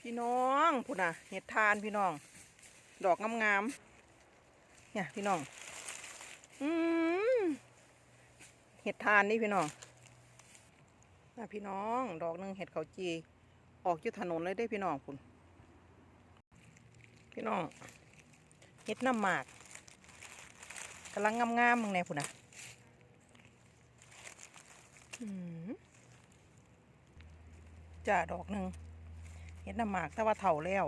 พี่น้องพุ่นน่ะเห็ดทานพี่น้อง ดอกงามๆเนี่ยพี่น้องอืมเห็ดทานนี่พี่น้องน่ะพี่น้อง ดอกหนึ่งเห็ดเขาจี ออกอยู่ถนนเลยได้พี่น้องพุ่นพี่น้องเห็ดน้ำหมากกำลังงามๆมึงแน่พุ่นน่ะจ้าดอกหนึ่ง เห็ดน้ำหมากแต่ว่าเถ่าแล้ว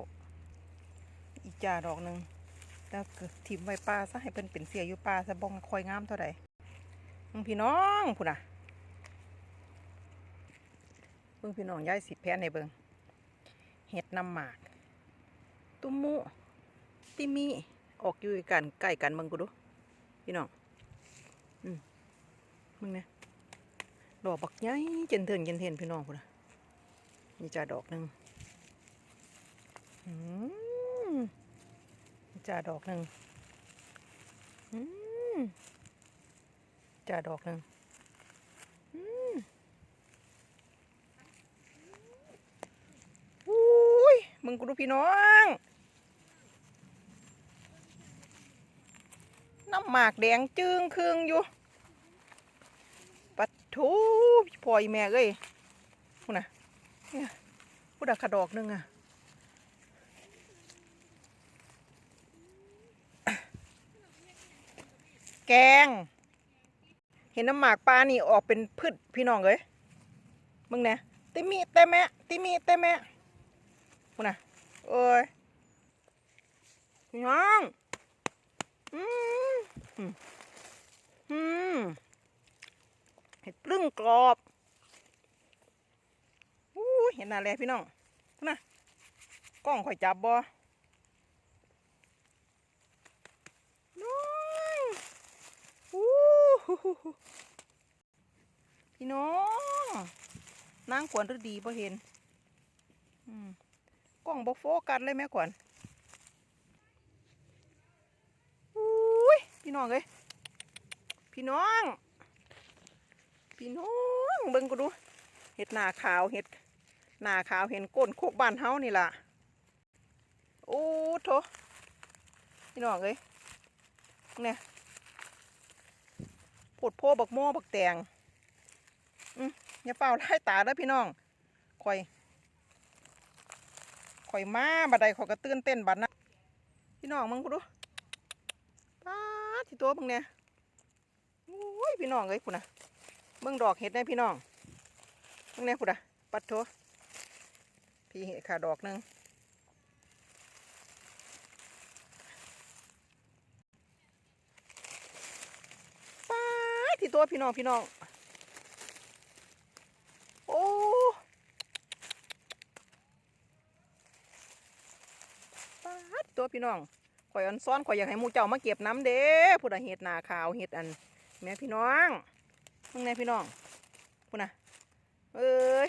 อีกจ่าดอกหนึ่งแล้วก็ทิมไว้ปลาซะให้เป็นเป็นเสียอยู่ปลาซะบองคอยงามเท่าใดมึงพี่น้องพุ่นน่ะเบิ่งพี่น้องย้ายสิแพนในเบิ่งเห็ดน้ำหมาก ตุ้มมุติมีออกอยู่กันใกล้กันเบิ่งกูดู พี่น้อง อืมมึงเนี่ยดอกบักใหญ่เจนเทินเจนเทินพี่น้องพุ่นน่ะนี่จ่าดอกหนึ่ง จ่าดอกหนึ่งอืมจ่าดอกหนึ่งอืมอุ้ย มึงกูดูพี่น้องน้ำหมากแดงจึงครึงอยู่ ปัดทูพอยแม่เอ้ยพูดนะพูดอะขะดอกหนึงอะ กง เห็นน้ำหมากปลานี่ออกเป็นพืชพี่น้องเลยมึงเนี่ยติมีเตแมะติมีเตแมะมึงนะเอ้ยพี่น้องอืมอืมเห็ดปรึ่งกรอบอู้เห็นอะไรพี่น้องนะกล้องข่อยจับบ่น้องอู้หูหูหู พี่น้องนางขวัญฤดีบ่เห็นกล้องบ่โฟกัสเลยแม่ขวัญอุ้ยพี่น้องเอ้ยพี่น้อง พี่น้องเบิ่งกูดู เห็ดหน้าขาวเห็ดหน้าขาวเห็นก้นโคกบ้านเฮานี่ล่ะโอ้โถพี่น้องเอ้ยเนี่ย ปวดโพบักโม่บักแตงอืมอย่าเฝ้าไล่ตาเด้อพี่น้องข่อยข่อยมาบัดใดข่อยก็ตื่นเต้นบัดนะพี่น้องมึงกูดูป้าดที่ตัวมึงเนี่ยโอ้ยพี่น้องเอ้ยคุณนะเบิ่งดอกเห็ดได้พี่น้องมึงเนี่ยคุณนะปัดโถพี่เห็ดขาดอกหนึ่ง ป้าดที่ ตัวพี่น้องพี่น้อง โอ้ปาดตัวพี่น้องข่อยอันซ้อนข่อยอยากให้มูเจ้ามาเก็บน้ำเด้พูดอะเห็ดหนาขาวเห็ดอัน แม่พี่น้องมึงไงพี่น้องพูดนะเอ้ย